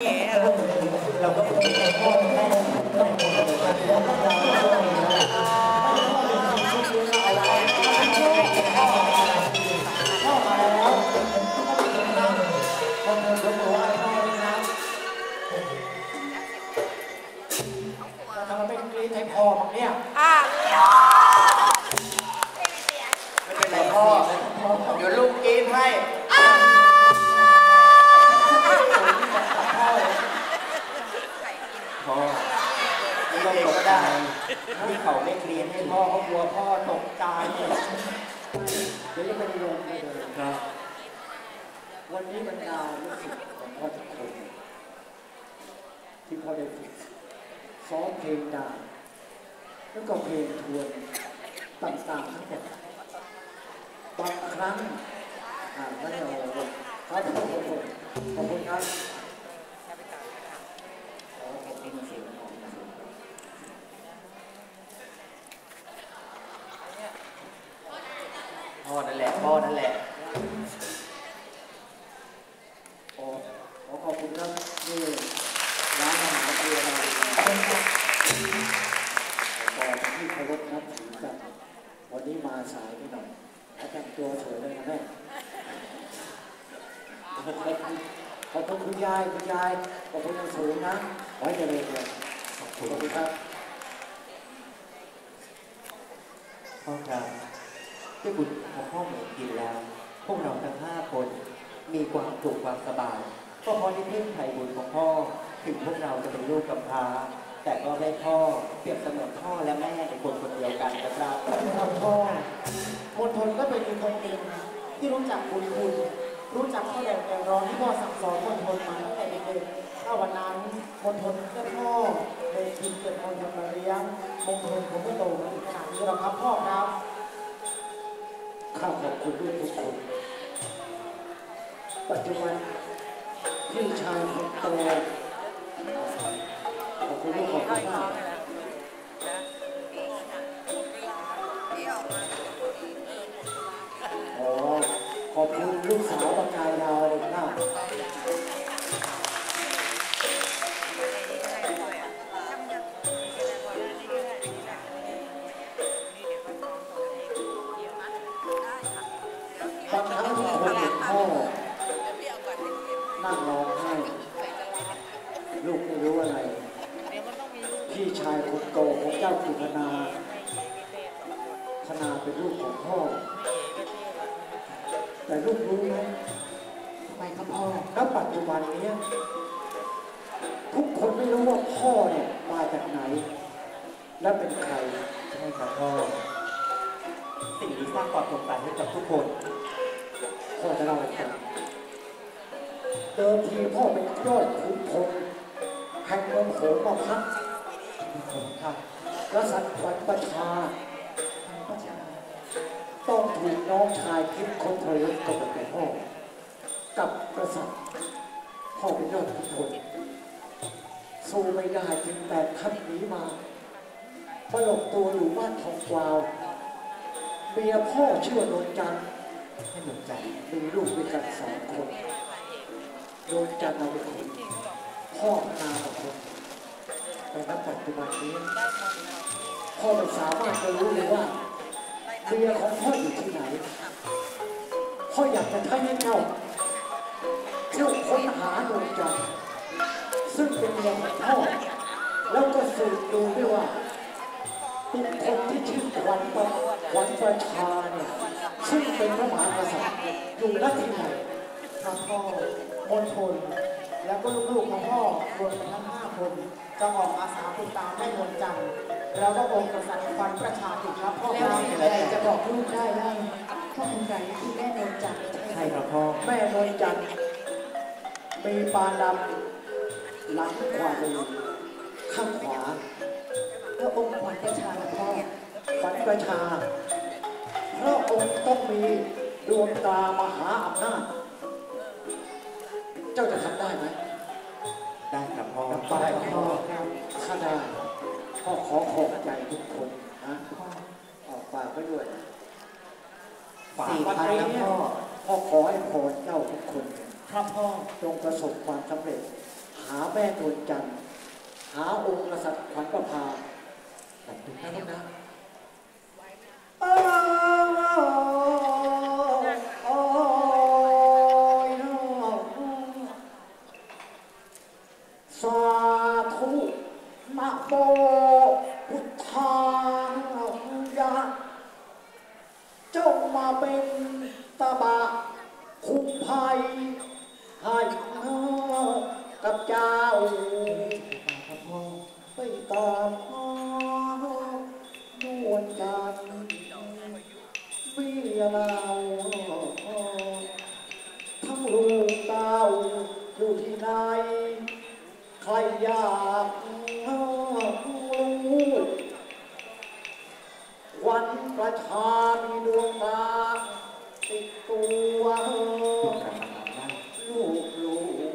เราก็มีพ่อแม่ต้องคนแล้วก็เราเอาไว้พ่อมาแล้วคนเดินยกมือไหว้พ่อด้วยนะทำไมไม่กรี๊ดให้พ่อบ้งเนี่ย อะ ที่เขาไม่เรียนให้พ่อเขากลัวพ่อตกใจเดี๋ยวจะไปลงให้เลยครับ วันนี้บรรดาลูกศิษย์ของพ่อทุกคนที่พ่อได้ฝึกซ้อมเพลงดาวแล้วก็เพลงทวนต่างๆทั้งหมดบางครั้งอ่าท่านเราครับขอบคุณขอบคุณครับขอขอบคุณเสียงของพ่อนั่นแหละพ่อนั่นแหละขอขอขอบคุณครับ นี่ร้านอาหารเรือเราขอที่เคารพนับถือกันวันนี้มาสายไปหน่อยอาจารย์ตัวสวยเลยนะแม่ขอบคุณคุณยายคุณยายขอบคุณอย่างสูงนะไว้เจริญเลยขอบคุณครับพ่อครับด้วยบุญของพ่อเหมือนกินแล้ว พวกเราทั้งห้าคนมีความสุขความสบาย ก็เพราะที่พึ่งไถ่บุญของพ่อ ถึงพวกเราจะเป็นลูกกำพร้า แต่ก็ได้พ่อเปรียบเสมือนพ่อและแม่ในคนคนเดียวกันนะครับครับพ่อมณฑลก็เป็นอีกคนหนึ่งที่รู้จักบุญคุณรู้จักข้อแดงแดงร้อนที่พ่อสั่งสอนมณฑลมาตั้งแต่เด็กๆถ้าวันนั้นมณฑลก็พ่อเลยกินเกิดมณฑลมาเลี้ยงมณฑลผมไม่โตมาถึงขนาดนี้หรอกครับพ่อครับข้าขอบคุณด้วยทุกคนปัจจุบัน พี่ชายคนโตขอบคุณลูกขอบคุณมากขอบคุณลูกสาว พี่ชายคนโตของเจ้าจุพนาพนาเป็นลูกของพ่อ แต่ลูกรู้ไหมทำไมครับพ่อณปัจจุบันเนี้ยทุกคนไม่รู้ว่าพ่อเนี่ยมาจากไหน และเป็นใครใช่ครับพ่อสิ่งนี้สร้างความสงสัยให้กับทุกคนพ่อจะเล่าให้ฟังเดิมทีพ่อเป็นยอดขุนพลแห่งเมืองโหมาพัก ครับกษัตริย์ขวัญประชาต้องถูกน้องชายคิดคนทรยศกับเป็นพ่อกับกษัตริย์พ่อเป็นยอดขุนพลสู้ไม่ได้จึงแบกทัพหนีมามาหลบตัวอยู่บ้านทองกวาวเมียพ่อชื่อนนจันให้หนุนใจมีลูกด้วยกันสองคนโดนจันเอาไปคนพ่อนากับคน แต่ณปัจจุบันนี้พ่อไม่สามารถจะรู้เลยว่าเมียของพ่ออยู่ที่ไหน พ่ออยากจะให้เจ้าเที่ยวค้นหาโดนจันทร์ซึ่งเป็นเมียของพ่อ แล้วก็สืบดูด้วยว่าบุคคลที่ชื่อขวัญประขวัญประชาเนี่ยซึ่งเป็นพระมหากษัตริย์อยู่ณที่ไหนทั้งพ่อมณฑล แล้วก็ลูกๆของพ่อรวมกันทั้งห้าคนจะออกอาสาติดตามแม่นวลจันทร์แล้วก็องค์กษัตริย์ฟันประชาติครับพ่อคแล้วรับอะไรจะบอกลูกได้ว่าพ่อคุณไก่คือแม่นนจันทร์ใช่ครับพ่อแม่นวลจันทร์มีปานดำหลังขวามือข้างขวาแล้วองค์ขวัญประชาล่ะพ่อฝันประชาพระองค์ต้องมีดวงตามหาอำนาจเจ้าจะทำได้ไหมได้ครับพ่อไปกับพ่อข้าได้พ่อขอขอบใจทุกคนนะออกปากไปด้วยฝากสี่วัวันนนี้นี้นะพ่อพ่อขอให้พรเจ้าทุกคนครับพ่อจงประสบความสำเร็จ หาม่นวลจันทร์หาองค์กษัตริย์ขวัญประภาแต่ทุกนะลูกนะ โมพุทธายะจงมาเป็นตาบะคุ้มภัยให้กับเจ้าครับพ่อไปตามหานวลจันทร์เมียเราทั้งลูกเต้าอยู่ที่ไหนใครอยากรู้วัน ประชามีดวงตาติดตัวลูกลูก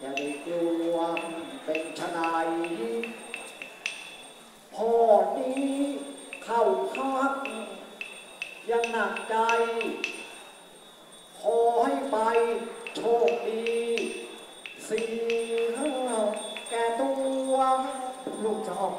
อย่าได้กลัวเป็นชนายพ่อนี้เข้าพักยังหนักใจ ขอให้ไปโชคดีสิ่งแก่ตัวลูกจะออก